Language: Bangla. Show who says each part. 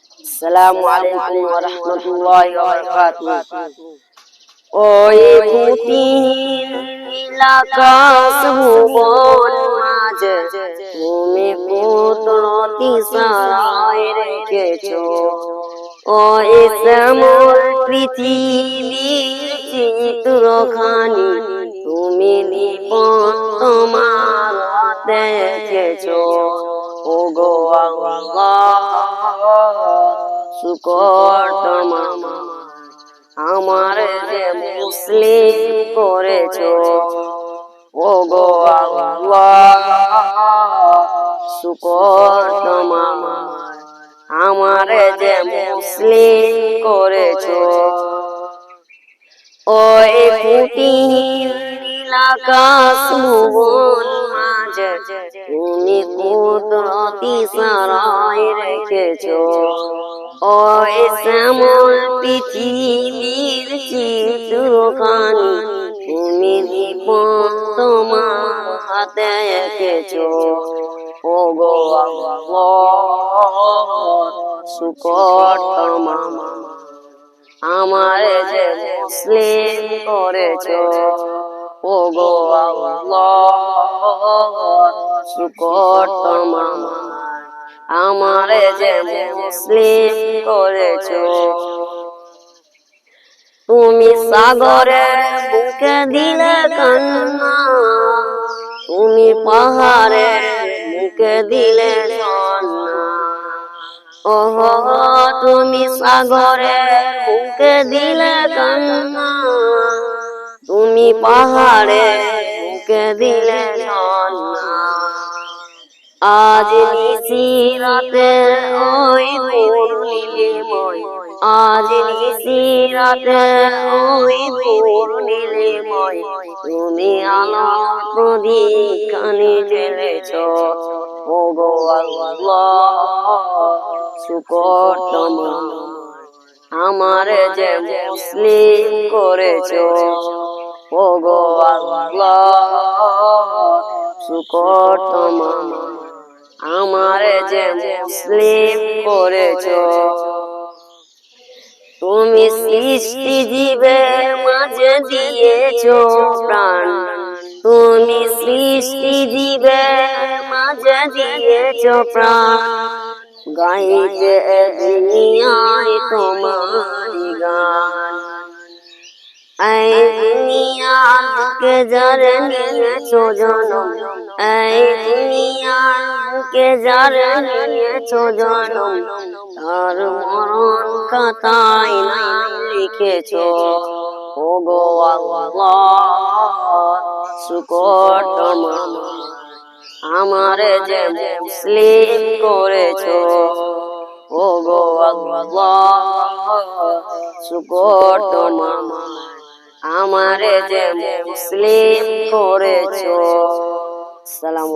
Speaker 1: আসসালামু আলাইকুম ওয়া রাহমাতুল্লাহি ওয়া বারাকাতুহু ওই মাঝে তুমি কুদরতি রেখেছো চিত্রখানি তুমি নিপন তোমার দেখেছ ও গো শুকর আমার যে মুসলিম করেছ ও গো শুকর আমার যে মুসলিম করেছ, ওই ভুবন মাঝে তুমি কুদরতি সারায় রেখেছো। ওই শ্যামল পৃথিবীর চিত্রখানি, তুমি তোমার হাতে ও গো শুকর আমার যে মুসলিম করেছ। ও গো শুকর তোমার আমার যে মুসলিম করেছ। তুমি সাগরের বুকে দিলে কান্না, তুমি পাহাড়ে মুখে দিলে ওহ, তুমি সাগরের বুকে দিলে কান্না, তুমি পাহাড়ের মুখে দিলে আজ নিশি রাতে ওই পূর্ণিময় আজ নিশি রাতে ওই পূর্ণিময় তুমি আলো খানি জ্বেলেছ ও গো আল্লাহ আমার যে মুসলিম করেছ শুকর তোমার আমার যে মুসলিম করেছ, তুমি সৃষ্টি জীবের মাঝে দিয়েছ প্রাণ। তুমি সৃষ্টি জীবের মাঝে দিয়েছ প্রাণ। গাইতে দুনিয়ায় তোমার গান। দুনিয়াকে যারে এই দুনিয়াকে যারে নিয়েছো জনম তার মরণ নাম লিখেছো। ও গো শুকর আমার যে মুসলিম করেছ। ও গো শুকর তোমার মুসলিম করেছ সালাম